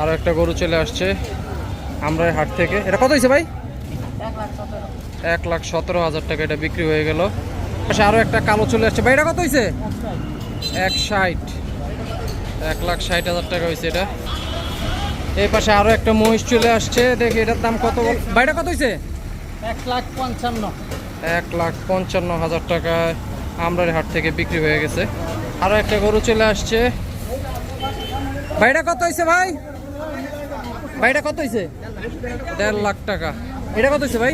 আরও একটা গরু চলে আসছে আমরা হাট থেকে। এটা কত হয়েছে ভাই? এক লাখ সতেরো হাজার টাকা এটা বিক্রি হয়ে গেল। পাশে আরও একটা কালো চলে আসছে। ভাই এটা কত হয়েছে? এক ষাট। এক লাখ ষাট হাজার টাকা হয়েছে এটা। এই পাশে আরও একটা মহিষ চলে আসছে। দেখি এটার দাম কত ভাইটা কত হয়েছে? এক লাখ পঞ্চান্ন। এক লাখ পঞ্চান্ন হাজার টাকায় আমরার হাট থেকে বিক্রি হয়ে গেছে। আরও একটা গরু চলে আসছে। ভাইটা কত হয়েছে ভাই? ভাইটা কত হয়েছে দেড় লাখ টাকা। এটা কত হয়েছে ভাই?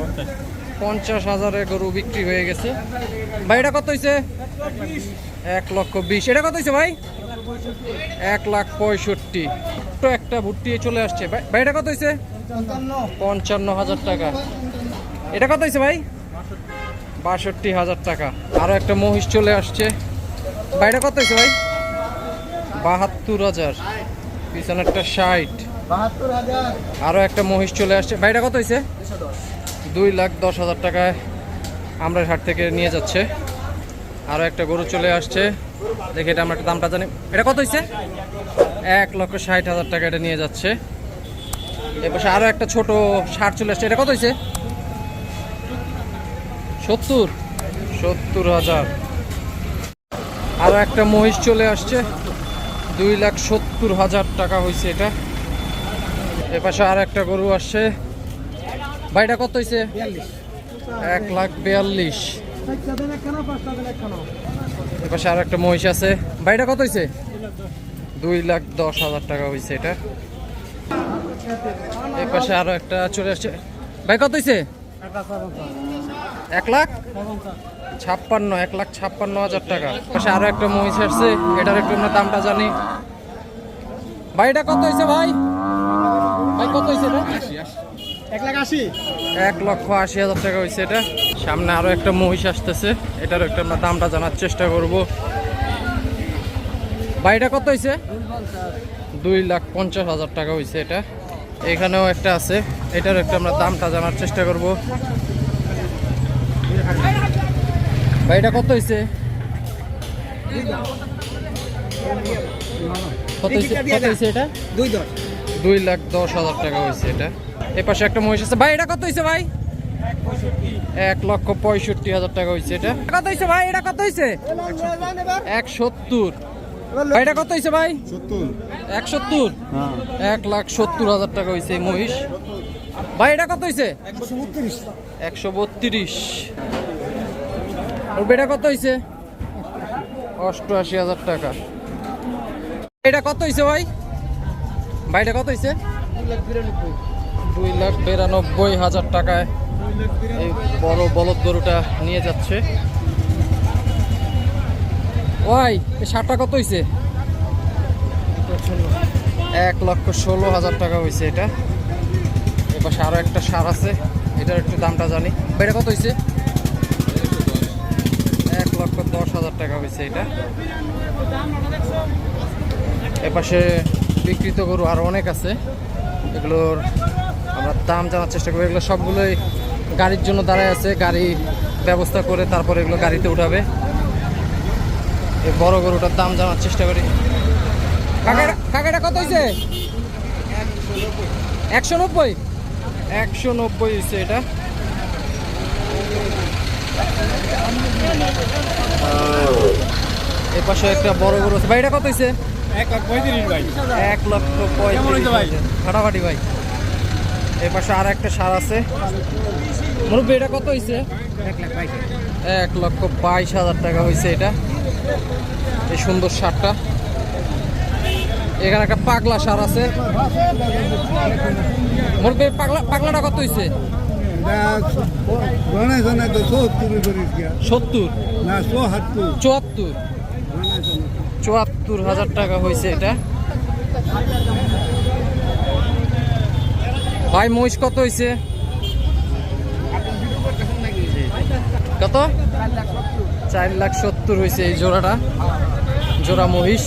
পঞ্চাশ হাজারে গরু বিক্রি হয়ে গেছে। ভাইটা কত হয়েছে এক লক্ষ বিশ। এটা কত হয়েছে ভাই? এক লাখ পঁয়ষট্টি। তো একটা ভুট্টি চলে আসছে। ভাই ভাইটা কত হয়েছে পঞ্চান্ন হাজার টাকা। এটা কত হয়েছে ভাই? বাষট্টি হাজার টাকা। আরও একটা মহিষ চলে আসছে। বাইরে কত হয়েছে ভাই? বাহাত্তর হাজার। পিছনে একটা ষাট। আরও একটা মহিষ চলে আসছে। বাইরে কত হয়েছে দুই লাখ দশ হাজার টাকায় আমরা হাট থেকে নিয়ে যাচ্ছে। আরও একটা গরু চলে আসছে। দেখি এটা আমরা একটা দামটা জানি। এটা কত হয়েছে এক লক্ষ ষাট হাজার টাকা এটা নিয়ে যাচ্ছে। এপাশে আরও একটা ছোট ষাট চলে আসছে। এটা কত হয়েছে সত্তর। সত্তর হাজার। আরও একটা মহিষ চলে আসছে। দুই লাখ সত্তর হাজার টাকা হয়েছে এটা। এপাশে আর একটা গরু আসছে। ভাইটা কত হয়েছে এক লাখ বিয়াল্লিশ। এপাশে আর একটা মহিষ আছে। ভাইটা কত হয়েছে দুই লাখ দশ হাজার টাকা হয়েছে এটা। এপাশে আরও একটা চলে আসছে। ভাই, কত হয়েছে এক লাখ? ছাপ্পান্ন, এক লাখ ছাপ্পান্ন হাজার টাকা। পাশে আরও একটা মহিষ আসছে। এটার একটু আমরা দামটা জানি। ভাই এটা কত হয়েছে ভাই? ভাই কত হয়েছে এটা? এক লাখ আশি? এক লক্ষ আশি হাজার টাকা হয়েছে এটা। সামনে আরও একটা মহিষ আসতেছে। এটার একটু আমরা দামটা জানার চেষ্টা করব। বাড়িটা কত হয়েছে দুই লাখ পঞ্চাশ হাজার টাকা হয়েছে এটা। এখানেও একটা আছে। এটার একটু আমরা দামটা জানার চেষ্টা করব। বাড়িটা কত হয়েছে কত হয়েছে কত হয়েছে এটা? দুই দশ। দুই লাখ দশ হাজার টাকা হয়েছে এটা। এ পাশে একটা মহিষ আছে। ভাই, এটা কত হয়েছে ভাই? এক লক্ষ পঁয়ষট্টি হাজার টাকা হয়েছে এটা। কত হয়েছে ভাই? এটা কত হয়েছে এক সত্তর। এটা কত হয়েছে ভাই? এক সত্তর। এক লাখ সত্তর হাজার টাকা হয়েছে এই মহিষ। ভাই, এটা কত হয়েছে একশো বত্রিশ। ওর বেটা কত হয়েছে অষ্টআশি হাজার টাকা। এটা কত হয়েছে ভাই? ভাইটা কত হয়েছে দুই লাখ বিরানব্বই হাজার টাকায় এই বড় বলদ গরুটা নিয়ে যাচ্ছে। ওই এই শার্টটা কত হয়েছে এক লক্ষ ষোলো হাজার টাকা হয়েছে এটা। এবার আরও একটা সার আছে, এটার একটু দামটা জানি। এটা কত হয়েছে এক লক্ষ দশ হাজার টাকা হয়েছে এটা। এপাশে বিকৃত গরু আরও অনেক আছে। এগুলোর আমরা দাম জানার চেষ্টা করি এগুলো সবগুলোই গাড়ির জন্য দাঁড়ায় আছে। গাড়ি ব্যবস্থা করে তারপরে এগুলো গাড়িতে উঠাবে। এই বড় গরুটার দাম জানার চেষ্টা করি। কাকাটা কত হয়েছে একশো নব্বই? একশো নব্বই হয়েছে এটা। এ পাশে একটা বড় গরু আছে। ভাই এটা কত হয়েছে এক লক্ষ পঁয়ত্রিশ ভাই? ফাটাফাটি ভাই। এ পাশে আর একটা সার আছে। মুরব্বী এটা কত হয়েছে এক লক্ষ বাইশ হাজার টাকা হয়েছে এটা। এই সুন্দর সারটা। এখানে একটা পাগলা সার আছে। মুরব্বী পাগলা পাগলাটা কত হয়েছে সত্তর না চুয়াত্তর? চুয়াত্তর হাজার টাকা হয়েছে এটা। ভাই, মহিষ কত হয়েছে? কত? চার লাখ সত্তর হয়েছে এই জোড়াটা। জোড়া মহিষ।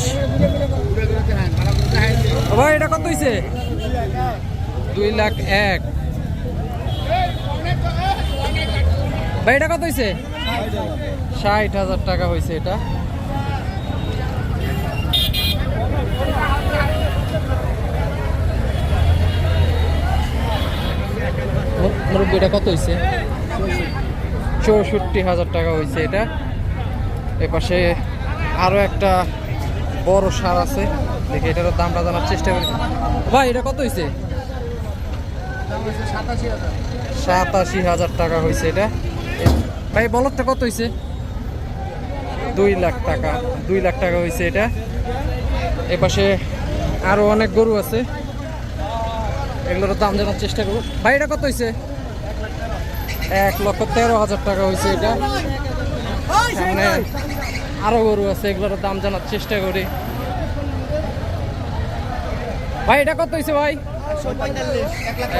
ভাই, এটা কত হয়েছে? দুই লাখ এক। ভাই, এটা কত হয়েছে? ষাট হাজার টাকা হয়েছে এটা। মুরব্বী এটা কত হয়েছে চৌষট্টি হাজার টাকা হয়েছে এটা। এপাশে আরও একটা বড় সার আছে। দেখি এটারও দামটা জানার চেষ্টা করি। ভাই এটা কত হয়েছে সাতাশি হাজার টাকা হয়েছে এটা। ভাই বলদটা কত হয়েছে দুই লাখ টাকা দুই লাখ টাকা হয়েছে এটা। এপাশে আরও অনেক গরু আছে। এগুলোর দাম জানার চেষ্টা করব। ভাই এটা কত হয়েছে এক লক্ষ তেরো হাজার টাকা হয়েছে এটা। সামনে আরও গরু আছে, এগুলোর দাম জানার চেষ্টা করি। ভাই, এটা কত হয়েছে ভাই?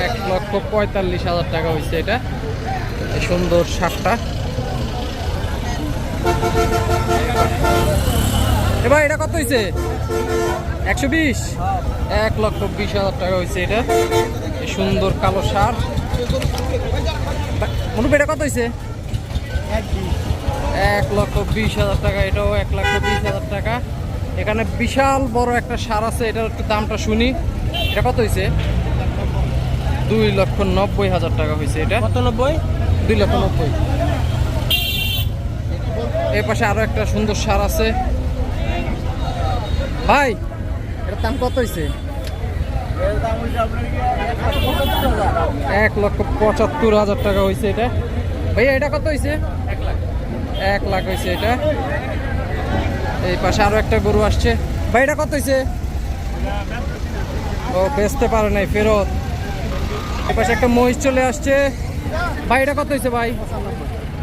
এক লক্ষ পঁয়তাল্লিশ হাজার টাকা হয়েছে এটা। সুন্দর এ ভাই, এটা কত হয়েছে? একশো বিশ? এক লক্ষ বিশ হাজার টাকা হয়েছে এটা। সুন্দর কালো সার। মনুপ এটা কত হয়েছে এক লক্ষ বিশ হাজার টাকা এটাও এক লক্ষ বিশ হাজার টাকা। এখানে বিশাল বড় একটা সার আছে এটার একটু দামটা শুনি। এটা কত হয়েছে দুই লক্ষ নব্বই হাজার টাকা হয়েছে এটা। কত নব্বই? দুই লক্ষ নব্বই। এই পাশে আরও একটা সুন্দর সার আছে। ভাই এটার দাম কত হয়েছে এক লক্ষ পঁচাত্তর হাজার টাকা হয়েছে এটা। ভাইয়া, এটা কত হয়েছে এক লাখ হয়েছে এটা। এই পাশে আরও একটা গরু আসছে। ভাই, এটা কত হয়েছে ও, বেচতে পারে নাই, ফেরত। এই পাশে একটা মহিষ চলে আসছে। ভাই, এটা কত হয়েছে ভাই?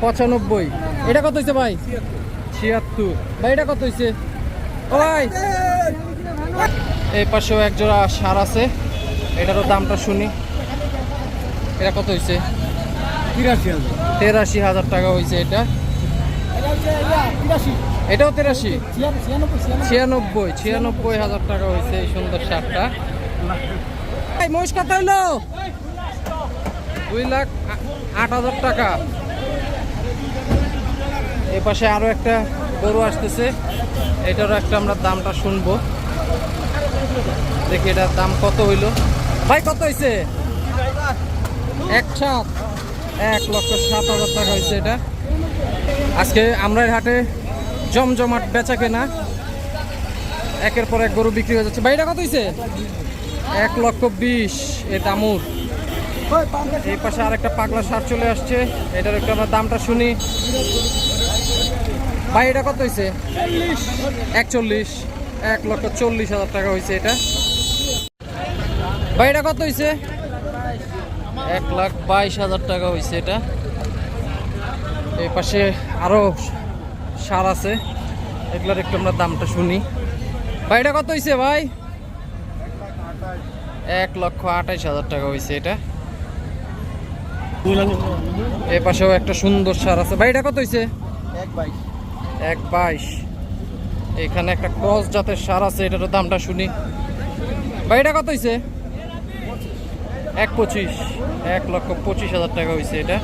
পঁচানব্বই। এটা কত হয়েছে ভাই? ছিয়াত্তর। ভাই, এটা কত হয়েছে ও, ভাই। এই পাশেও এক জোড়া সার আছে। এটারও দামটা শুনি। এটা কত হয়েছে তেরাশি হাজার। টাকা হয়েছে এটা। এটাও তেরাশি? ছিয়ানব্বই ছিয়ানব্বই হাজার টাকা হয়েছে এই সুন্দর সারটা। মহিষ কত হইল? দুই লাখ আট হাজার টাকা। এই পাশে আরও একটা গরু আসতেছে। এটারও একটা আমরা দামটা শুনব। দেখি এটার দাম কত হইল? ভাই, কত হয়েছে এক সাত এক লক্ষ সাত হাজার টাকা হয়েছে এটা। আজকে আমরা হাটে জমজমাট বেচা কেনা। একের পর এক গরু বিক্রি হয়ে যাচ্ছে। ভাই, এটা কত হয়েছে এক লক্ষ বিশ, এ দামুর এই পাশে আরেকটা পাগলা সার চলে আসছে। এটার একটু আমরা দামটা শুনি। ভাই, এটা কত হয়েছে একচল্লিশ। এক লক্ষ চল্লিশ হাজার টাকা হয়েছে এটা। ভাই এটা কত হয়েছে? এক লাখ বাইশ হাজার টাকা হয়েছে এটা। এই পাশে আরও সার আছে। এগুলোর একটু আমরা দামটা শুনি। ভাই এটা কত হয়েছে ভাই? এক লক্ষ আঠাইশ হাজার টাকা হয়েছে এটা। এই পাশেও একটা সুন্দর সার আছে। ভাই এটা কত হয়েছে? এক বাইশ। এক বাইশ। এখানে একটা ক্রস জাতের সার আছে, এটার দামটা শুনি। ভাই, এটা কত হয়েছে এক পঁচিশ। এক লক্ষ পঁচিশ হাজার টাকা হয়েছে এটা।